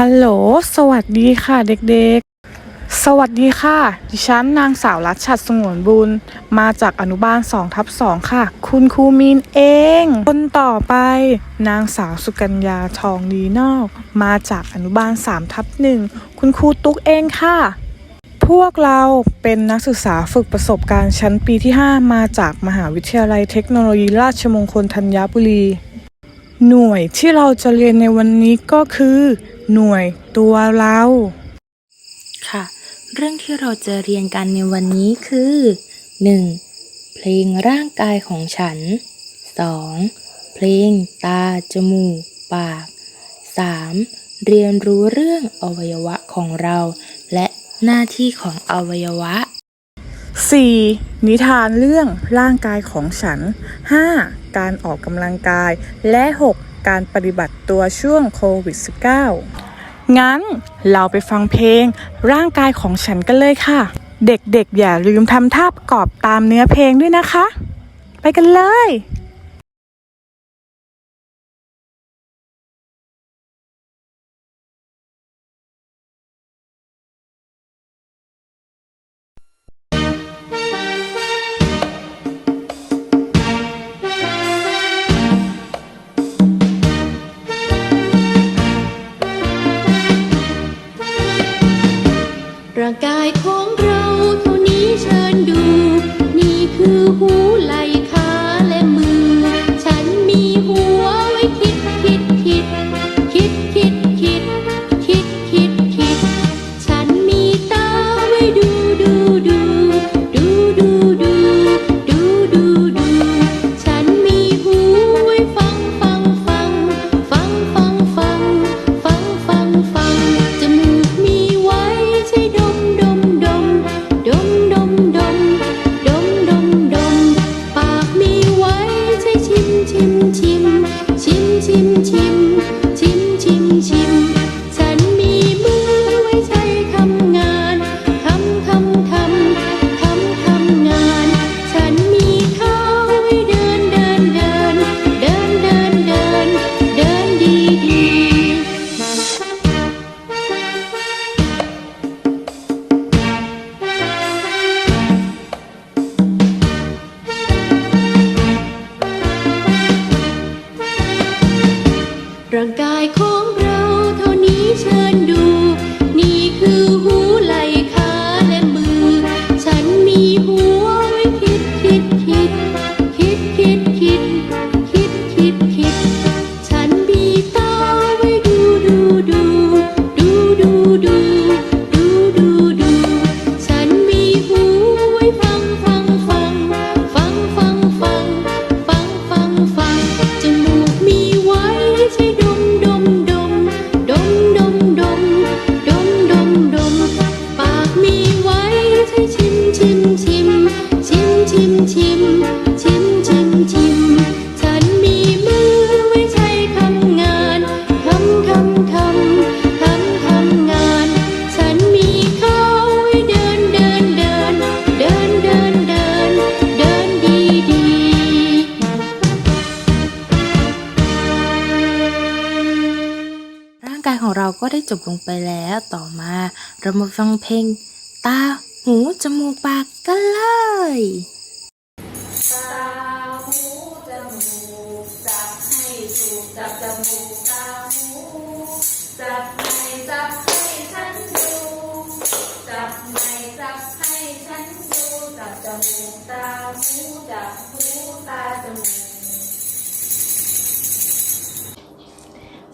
ฮัลโหล สวัสดีค่ะเด็กๆ สวัสดีค่ะ ดิฉันนางสาวรัชชัดสงวนบุญ มาจากอนุบาล2ทับ2ค่ะ คุณครูมีนเอง คนต่อไป นางสาวสุกัญญาทองดีนอก มาจากอนุบาล3ทับ1คุณครูตุ๊กเองค่ะ พวกเราเป็นนักศึกษาฝึกประสบการณ์ชั้นปีที่ 5 มาจากมหาวิทยาลัยเทคโนโลยีราชมงคลธัญบุรี หน่วยที่เราจะเรียนในวันนี้ก็คือ หน่วยตัวเรา ค่ะ เรื่องที่เราจะเรียนกันในวันนี้คือ 1. เพลงร่างกายของฉัน 2. เพลงตา จมูก ปาก 3. เรียนรู้เรื่องอวัยวะของเรา และหน้าที่ของอวัยวะ 4. นิทานเรื่องร่างกายของฉัน 5. การออกกำลังกาย และ 6. การปฏิบัติตัวช่วงโควิด -19 งั้นเราไปฟังเพลง ร่างกายของฉันกันเลยค่ะ เด็กๆ อย่าลืมทำท่าประกอบตามเนื้อเพลงด้วยนะคะ ไปกันเลย จบลงไปแล้วต่อมา เรามาฟังเพลง ตา หู จมูก ปากกันเลยตาหูจมูกจับให้ถูกจับจมูกตาหูจับไม่จับให้ฉันดูจับไม่จับให้ฉันดูจับจมูกตาหูจับหูตาจมูก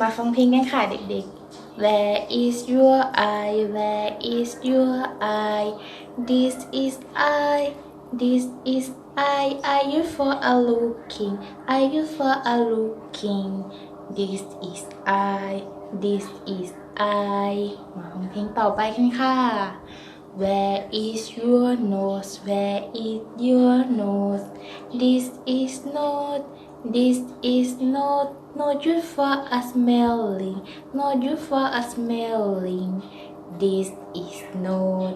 มาฟังเพลงกันค่ะเด็กๆ Where is your eye Where is your eye This is eye This is eye Are you for a looking Are you for a looking This is eye This is eye มาฟังเพลงต่อไปกันค่ะ Where is your nose Where is your nose This is not This is not not good for a smelling not good for a smelling This is not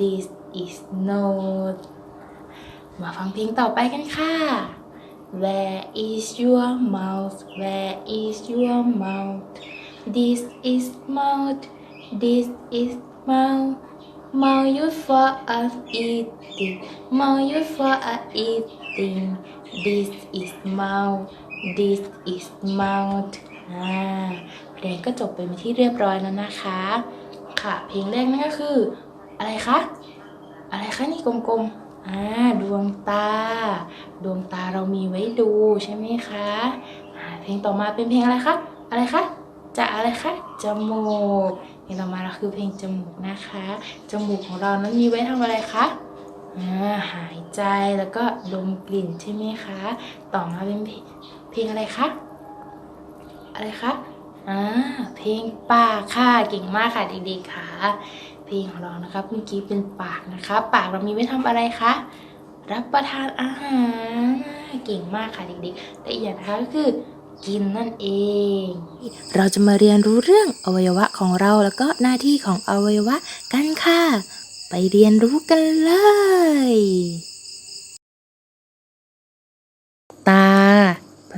This is not มาฟังเพลงต่อไปกันค่ะ Where is your mouth Where is your mouth this is mouth this is mouth mouth for us eating mouth for us eating this is mouth This is mouth อ่าเพลงก็จบไปเป็นที่เรียบร้อยแล้วนะคะ ค่ะ เพลงแรกนั่นก็คือ อะไรคะ อะไรคะนี่กลมๆ อ่า ดวงตา ดวงตาเรามีไว้ดูใช่ไหมคะอ่าเพลงต่อมาเป็นเพลงอะไรคะ อะไรคะ จะอะไรคะ จมูก เพลงต่อมาเราคือเพลงจมูกนะคะ จมูกของเรานั้นมีไว้ทำอะไรคะหายใจแล้วก็ดมกลิ่นใช่ไหมคะ ต่อมาเป็น เพลงอะไรคะอะไรคะอ่าเพลงปากค่ะเก่งมากค่ะเด็กๆค่ะ เพลงของเรานะครับเมื่อกี้เป็นปากนะคะ ปากเรามีไว้ทำอะไรคะรับประทานอาหารเก่งมากค่ะเด็กๆและอีกอย่างนะคะก็คือกินนั่นเอง เราจะมาเรียนรู้เรื่องอวัยวะของเราแล้วก็หน้าที่ของอวัยวะกันค่ะ ไปเรียนรู้กันเลย ตา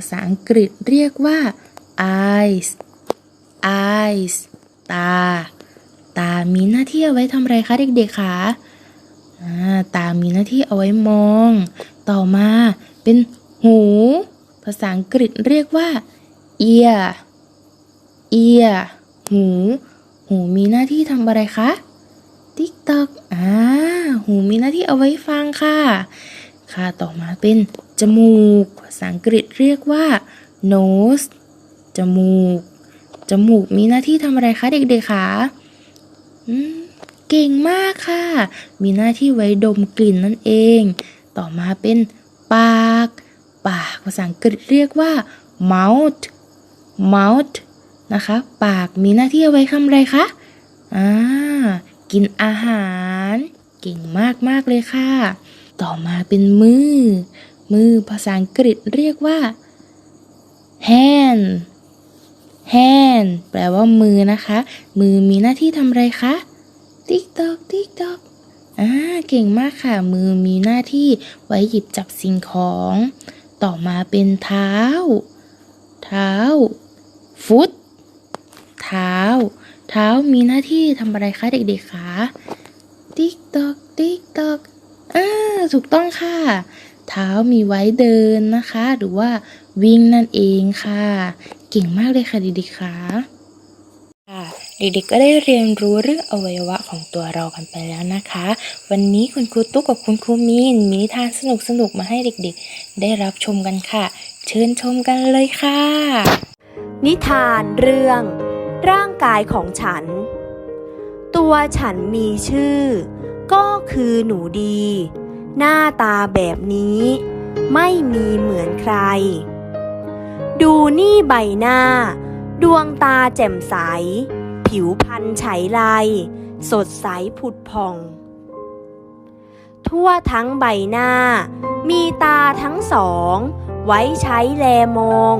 ภาษาอังกฤษเรียกว่า eyes eyes ตา ตามีหน้าที่เอาไว้ทำอะไรคะเด็กๆคะอ่าตามีหน้าที่เอาไว้มอง ต่อมาเป็นหู ภาษาอังกฤษเรียกว่า ear ear หู หูมีหน้าที่ทำอะไรคะติ๊กตอกอ่าหูมีหน้าที่เอาไว้ฟังค่ะ ค่ะ ต่อมาเป็น จมูก ภาษาอังกฤษเรียกว่า nose จมูก จมูกมีหน้าที่ทำอะไรคะเด็กๆคะเก่งมากค่ะ มีหน้าที่ไว้ดมกลิ่นนั่นเอง ต่อมาเป็นปาก ปากภาษาอังกฤษเรียกว่า mouth mouth นะคะ ปากมีหน้าที่เอาไว้ทำอะไรคะอ่ากินอาหาร เก่งมากมากๆเลยค่ะ ต่อมาเป็นมือ มือภาษาอังกฤษเรียกว่า hand hand แปลว่ามือนะคะ มือมีหน้าที่ทำอะไรคะ ติ๊กตอกติ๊กตอกอ่าเก่งมากค่ะ มือมีหน้าที่ไว้หยิบจับสิ่งของ ต่อมาเป็นเท้า เท้า ฟุต เท้า เท้ามีหน้าที่ทำอะไรคะเด็กๆคะ ติ๊กตอกติ๊กตอกอ่าถูกต้องค่ะ เท้ามีไว้เดินนะคะ หรือว่าวิ่งนั่นเองค่ะ เก่งมากเลยค่ะเด็กๆคะค่ะเด็กๆก็ได้เรียนรู้เรื่องอวัยวะของตัวเรากันไปแล้วนะคะ วันนี้คุณครูตุ๊กกับคุณครูมีนมีนิทานสนุกๆมาให้เด็กๆ ได้รับชมกันค่ะ เชิญชมกันเลยค่ะ นิทานเรื่อง ร่างกายของฉัน ตัวฉันมีชื่อ ก็คือหนูดี หน้าตาแบบนี้ ไม่มีเหมือนใคร ดูนี่ใบหน้า ดวงตาแจ่มใส ผิวพรรณไฉไลสดใสผุดผ่อง ทั่วทั้งใบหน้า มีตาทั้งสอง ไว้ใช้แลมอง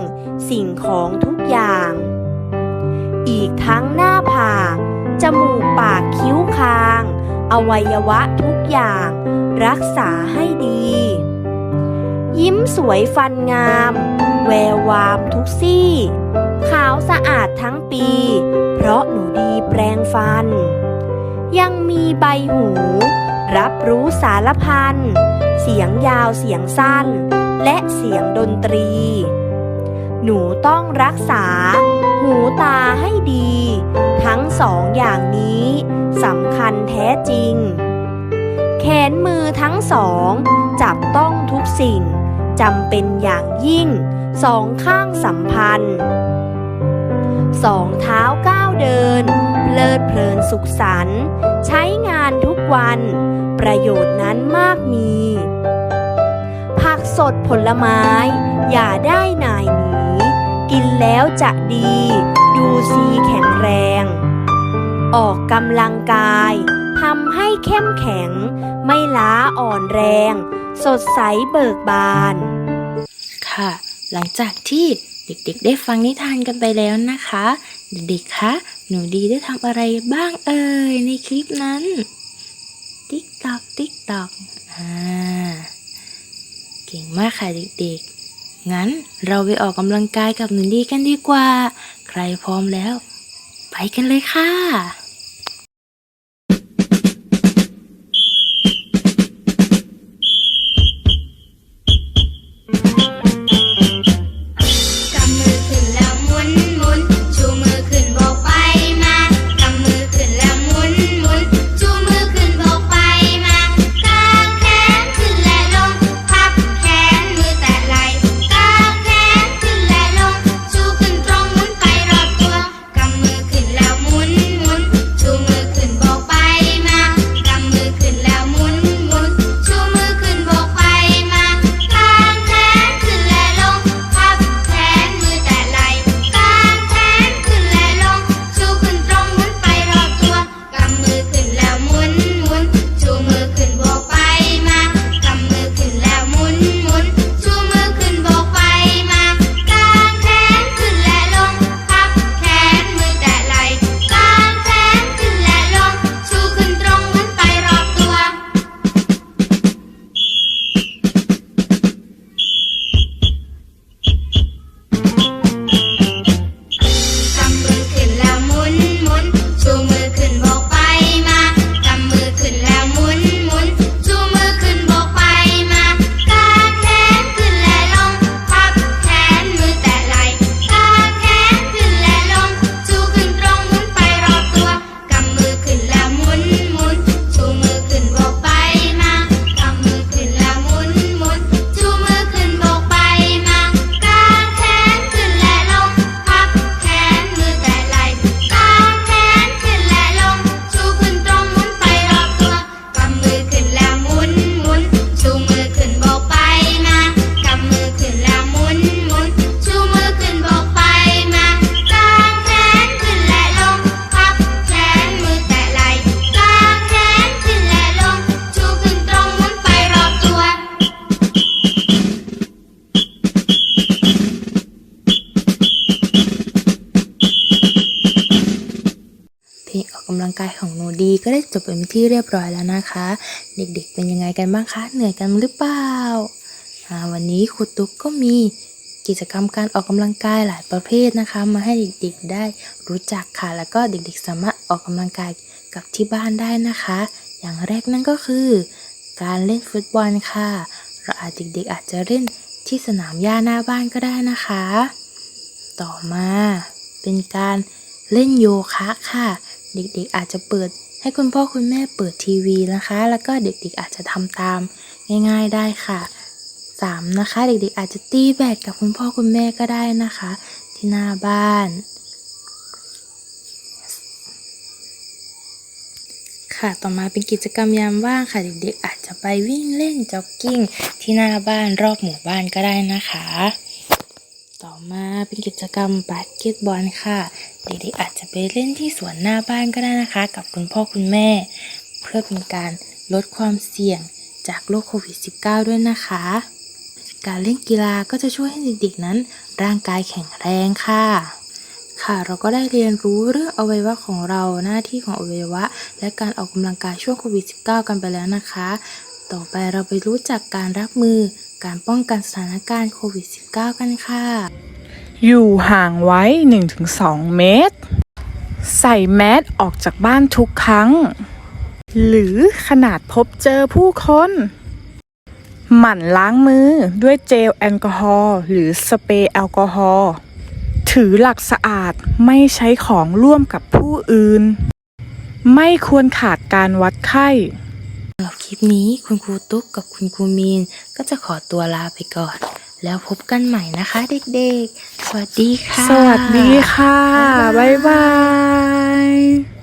สิ่งของทุกอย่าง อีกทั้งหน้าผากจมูกปากคิ้วคาง อวัยวะทุกอย่าง รักษาให้ดี ยิ้มสวยฟันงาม แวววามทุกซี่ ขาวสะอาดทั้งปี เพราะหนูดีแปรงฟัน ยังมีใบหู รับรู้สารพัน เสียงยาวเสียงสั้น และเสียงดนตรี หนูต้องรักษา หูตาให้ดี ทั้งสองอย่างนี้สำคัญแท้จริง แขนมือทั้งสอง จับต้องทุกสิ่งจำเป็นอย่างยิ่ง สองข้างสัมพันธ์ สองเท้าก้าวเดิน เพลิดเพลินสุขสันต์ใช้งานทุกวัน ประโยชน์นั้นมากมี ผักสดผลไม้ อย่าได้นายหนีกินแล้วจะดี ดูสีแข็งแรง ออกกำลังกาย ทำให้เข้มแข็ง ไม่ล้าอ่อนแรง สดใสเบิกบาน ค่ะ หลังจากที่เด็กๆ ได้ฟังนิทานกันไปแล้วนะคะ เด็กๆ คะ หนูดีได้ทำอะไรบ้างเอ่ยในคลิปนั้น ติ๊กตอกติ๊กตอกอ่า เก่งมากค่ะเด็กๆ งั้นเราไปออกกำลังกายกับหนูดีกันดีกว่า ใครพร้อมแล้ว ไปกันเลยค่ะ ดีก็ได้จบเป็นที่เรียบร้อยแล้วนะคะ เด็กๆเป็นยังไงกันบ้างคะ เหนื่อยกันหรือเปล่าอ่าวันนี้ครูตุ๊กก็มีกิจกรรมการออกกำลังกายหลายประเภทนะคะ มาให้เด็กๆได้รู้จักค่ะ แล้วก็เด็กๆสามารถออกกำลังกายกับที่บ้านได้นะคะ อย่างแรกนั่นก็คือ การเล่นฟุตบอลค่ะ เราอาจเด็กๆอาจจะเล่นที่สนามหญ้าหน้าบ้านก็ได้นะคะ ต่อมาเป็นการเล่นโยคะค่ะ เด็กๆอาจจะเปิด ให้คุณพ่อคุณแม่เปิดทีวีนะคะ แล้วก็เด็กๆอาจจะทำตามง่าย ๆได้ค่ะสามนะคะ เด็กๆอาจจะตีแบดกับคุณพ่อคุณแม่ก็ได้นะคะ ที่หน้าบ้าน ค่ะต่อมาเป็นกิจกรรมยามว่างค่ะเด็กๆอาจจะไปวิ่งเล่นจ็อกกิ้งที่หน้าบ้านรอบหมู่บ้านก็ได้นะคะ ต่อมาเป็นกิจกรรมบาสเกตบอลค่ะ เด็กๆอาจจะไปเล่นที่สวนหน้าบ้านก็ได้นะคะ กับคุณพ่อคุณแม่ เพื่อเป็นการลดความเสี่ยงจากโรคโควิด -19 ด้วยนะคะ การเล่นกีฬาก็จะช่วยให้เด็กๆนั้น ร่างกายแข็งแรงค่ะ ค่ะเราก็ได้เรียนรู้เรื่องอวัยวะของเราหน้าที่ของอวัยวะ และการออกกำลังกายช่วงโควิด -19 กันไปแล้วนะคะ ต่อไปเราไปรู้จักการรับมือการป้องกันสถานการณ์โควิด -19 กันค่ะ อยู่ห่างไว้ 1-2 เมตร ใส่แมสออกจากบ้านทุกครั้ง หรือขนาดพบเจอผู้คน หมั่นล้างมือด้วยเจลแอลกอฮอล์หรือสเปรย์แอลกอฮอล์ถือหลักสะอาดไม่ใช้ของร่วมกับผู้อื่น ไม่ควรขาดการวัดไข้สำหรับคลิปนี้คุณครูตุ๊กกับคุณครูมีนก็จะขอตัวลาไปก่อน แล้วพบกันใหม่นะคะเด็กๆ สวัสดีค่ะ สวัสดีค่ะ บ๊ายบาย